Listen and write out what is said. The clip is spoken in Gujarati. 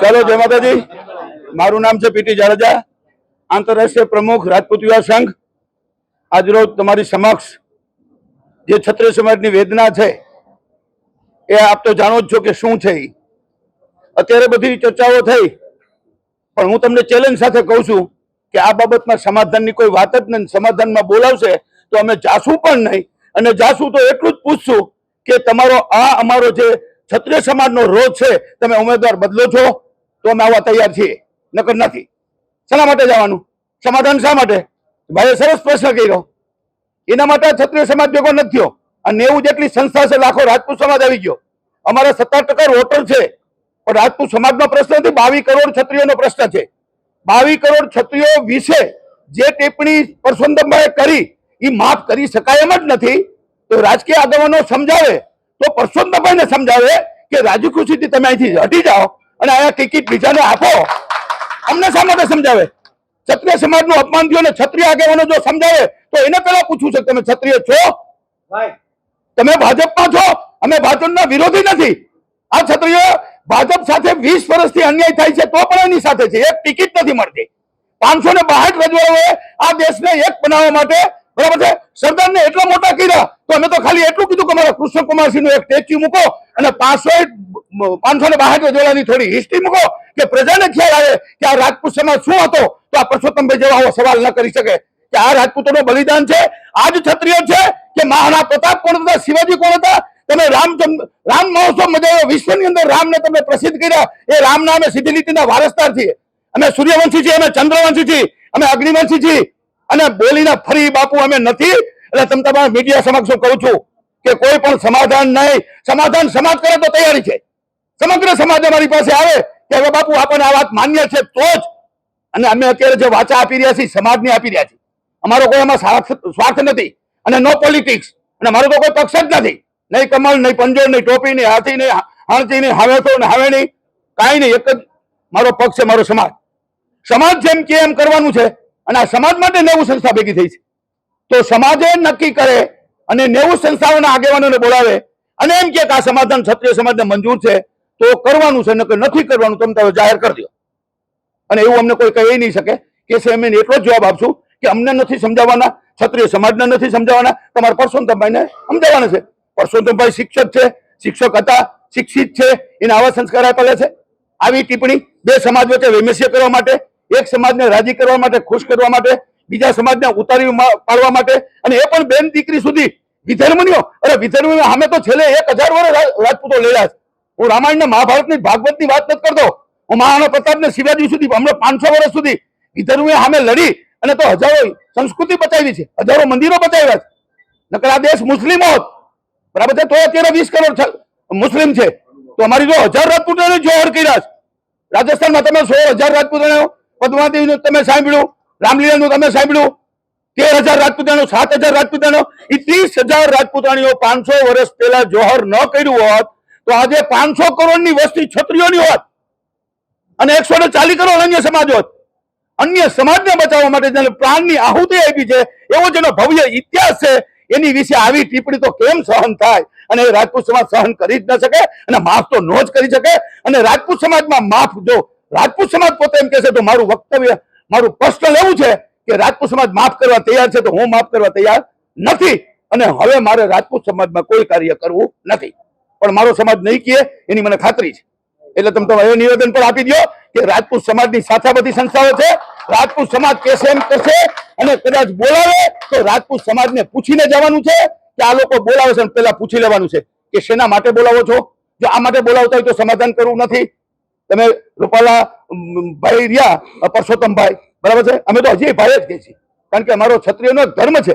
ચાલો, જય માતાજી. મારું નામ છે પીટી જાડેજા. આંતરરાષ્ટ્રીય પ્રમુખ રાજપૂત યુવા સંઘ. આજરોજ તમારી સમક્ષ જે ક્ષત્રિય સમાજની વેદના છે, એ આપ તો જાણો જ છો કે શું છે અત્યારે બધી ચર્ચાઓ થઈ, પણ હું તમને ચેલેન્જ સાથે કહું છું કે આ બાબતમાં સમાધાનની કોઈ વાત જ નહીં, સમાધાનમાં બોલાવશે તો અમે જાશું પણ નહીં. અને જાશું તો એટલું જ પૂછશું કે તમારો આ અમારો જે ક્ષત્રિય સમાજનો રોજ છે, તમે ઉમેદવાર બદલો છો, તો અમે આવવા તૈયાર છીએ. નકર નથી. શેના માટે જવાનું? સમાધાન શા માટે? ભાઈએ સરસ પ્રશ્ન કર્યો. એના માટે ક્ષત્રિય સમાજ ભેગો નથી થયો. અને નેવું જેટલી સંસ્થા છે, લાખો રાજપૂત સમાજ આવી ગયો. અમારા સત્તર ટકા વોટર છે. પણ રાજપૂત સમાજનો પ્રશ્ન નથી, બાવીસ કરોડ ક્ષત્રિયોનો પ્રશ્ન છે. બાવીસ કરોડ ક્ષત્રિયો વિશે જે ટિપ્પણી પરસોત્તમભાઈએ કરી એ માફ કરી શકાય એમ જ નથી. તો રાજકીય આગેવાનો સમજાવે તો પરસોત્તમભાઈને સમજાવે કે રાજી ખુશીથી તમે અહીંથી હટી જાઓ અને અહીંયા ટિકિટ બીજાને આપો. અમને શા માટે સમજાવે? ક્ષત્રિય સમાજનું અપમાન થયું અને ક્ષત્રિય આગેવાનો જો સમજાવે તો એને પેલા પૂછવું છે તમે ક્ષત્રિય છો? તમે ભાજપમાં છો? અમે ભાજપના વિરોધી નથી. આ ક્ષત્રિય ભાજપ સાથે વીસ વર્ષથી અન્યાય થાય છે તો પણ એની સાથે છે. એક ટિકિટ નથી મળતી. પાંચસો ને બાસઠ રજવાડાઓએ આ દેશને એક બનાવવા માટે બરાબર છે? સરદારને એટલા મોટા કર્યા તો અમે તો ખાલી એટલું કીધું કે મારા કૃષ્ણકુમારસિંહનું એક સ્ટેચ્યુ મૂકો અને પાંચસો પાંચસો ને બાસઠ જોડાની થોડી હિસ્ટ્રી મૂકો કે પ્રજાને ખ્યાલ આવે કે આ રાજપૂત સમાજ શું હતો તો આ પરસોત્તમભાઈ જેવા સવાલ ન કરી શકે. કે આ રાજપૂતોનું બલિદાન છે, આ જ ક્ષત્રિય છે, કે મહારાણા પ્રતાપ કોણ હતા, શિવાજી કોણ હતા? તમે રામચંદ્ર રામ મહોત્સવ મજાવ્યો વિશ્વની અંદર રામને તમે પ્રસિદ્ધ કર્યા. એ રામના અમે સીધી નીતિના વારસદાર છીએ. અમે સૂર્યવંશી છીએ, અમે ચંદ્રવંશી છીએ, અમે અગ્નિવંશી છીએ. અને બોલીને ફરી બાપુ અમે નથી. એટલે તમે તમારા મીડિયા સમક્ષ હું કહું છું. કે કોઈ પણ સમાધાન નહીં. સમાધાન સમાજ કરે તો તૈયારી છે. સમગ્ર સમાજ અમારી પાસે આવે કે હવે બાપુ, આપણને આ વાત માન્ય છે તો જ. અને અમે અત્યારે જે વાચા આપી રહ્યા છીએ, સમાજને આપી રહ્યા છીએ. અમારો કોઈ એમાં સ્વાર્થ નથી અને નો પોલિટિક્સ અને મારો તો કોઈ પક્ષ જ નથી. નહીં કમળ નહીં પંજોર, નહીં ટોપી, નહીં હાથી, નહીં હાણતી નહીં હાવેતો ને હાવે નહીં કાંઈ નહીં, એક જ મારો પક્ષ છે, મારો સમાજ. સમાજ જેમ કે એમ કરવાનું છે. અને આ સમાજ માટે નેવું સંસ્થા ભેગી થઈ છે. તો સમાજે નક્કી કરે અને નેવું સંસ્થાઓના આગેવાનોને બોલાવે. અને એમ કે આ સમાધાન ક્ષત્રિય સમાજને મંજૂર છે, તો કરવાનું છે, નકર નથી કરવાનું, તમે તમે જાહેર કરી દો. અને એવું અમને કોઈ કહી નહીં શકે. કે છે અમે એટલો જ જવાબ આપશું કે અમને નથી સમજાવવાના, ક્ષત્રિય સમાજને નથી સમજાવવાના, તમારે પરસોત્તમભાઈને સમજાવવાના છે. પરસોત્તમભાઈ શિક્ષક છે, શિક્ષક હતા, શિક્ષિત છે, એને આવા સંસ્કાર આપેલા છે. આવી ટિપ્પણી બે સમાજ વચ્ચે વૈમસ્ય કરવા માટે, એક સમાજને રાજી કરવા માટે, ખુશ કરવા માટે બીજા સમાજને ઉતારી પાડવા માટે. અને એ પણ બેન દીકરી સુધી વિધર્મનીઓ, અરે વિધર્મીઓ અમે તો છેલ્લે એક હજાર વર્ષ રાજપૂતો લડ્યા છે. હું રામાયણ ને ભાગવતની વાત નથી કરતો. હું મહારાણા પ્રતાપ ને શિવાજી સુધી, હમણાં પાંચસો વર્ષ સુધી વિધર્મીઓ સામે લડી અને તો હજારો સંસ્કૃતિ બચાવી છે. હજારો મંદિરો બચાવ્યા છે. નકર આ દેશ મુસ્લિમો હોત. બરાબર છે? તો અત્યારે વીસ કરોડ મુસ્લિમ છે. તો અમારી જો હજાર રાજપૂતોને જોહર કર્યા છે. રાજસ્થાનમાં તમે સો હજાર રાજપૂતોને પદ્માવતીનું તમે સાંભળ્યું. રામલીલાનું તમે સાંભળ્યું? તેર હજાર રાજપૂતાણીઓ સાત હજાર રાજપૂતાણીઓ એ ત્રીસ હજાર રાજપૂતાણીઓ પાંચસો વર્ષ પહેલા જોહર ન કર્યું હોત, તો આજે પાંચસો કરોડની વસ્તી છત્રીઓની હોત અને એકસો ને ચાલીસ કરોડ અન્ય સમાજ હોત. અન્ય સમાજને બચાવવા માટે જેને પ્રાણની આહુતિ આપી છે, એવો જેનો ભવ્ય ઇતિહાસ છે, એની વિશે આવી ટિપ્પણી તો કેમ સહન થાય? અને એ રાજપૂત સમાજ સહન કરી જ ન શકે અને માફ તો નો જ કરી શકે. અને રાજપૂત સમાજમાં માફ જો, રાજપૂત સમાજ પોતે એમ કહેશે, તો મારું વક્તવ્ય મારું પર્સનલ એવું છે કે રાજપૂત સમાજ માફ કરવા તૈયાર છે તો હું માફ કરવા તૈયાર નથી. અને હવે મારે રાજપૂત સમાજમાં કોઈ કાર્ય કરવું નથી. પણ મારો સમાજ નહીં કહે એની મને ખાતરી છે. એટલે તમે તમે એ નિવેદન પણ આપી દો કે રાજપૂત સમાજની સાથે બધી સંસ્થાઓ છે. રાજપૂત સમાજ કેસે એમ કરશે અને કદાચ બોલાવે તો રાજપૂત સમાજને પૂછીને જવાનું છે કે આ લોકો બોલાવે છે પેલા પૂછી લેવાનું છે કે શેના માટે બોલાવો છો? જો આ માટે બોલાવતા હોય તો સમાધાન કરવું નથી. તમે રૂપાલા ભાઈ રહ્યા, પરસોત્તમભાઈ. બરાબર છે? અમે તો હજી ભાઈ જ કહીએ છીએ કારણ કે અમારો ક્ષત્રિયનો ધર્મ છે.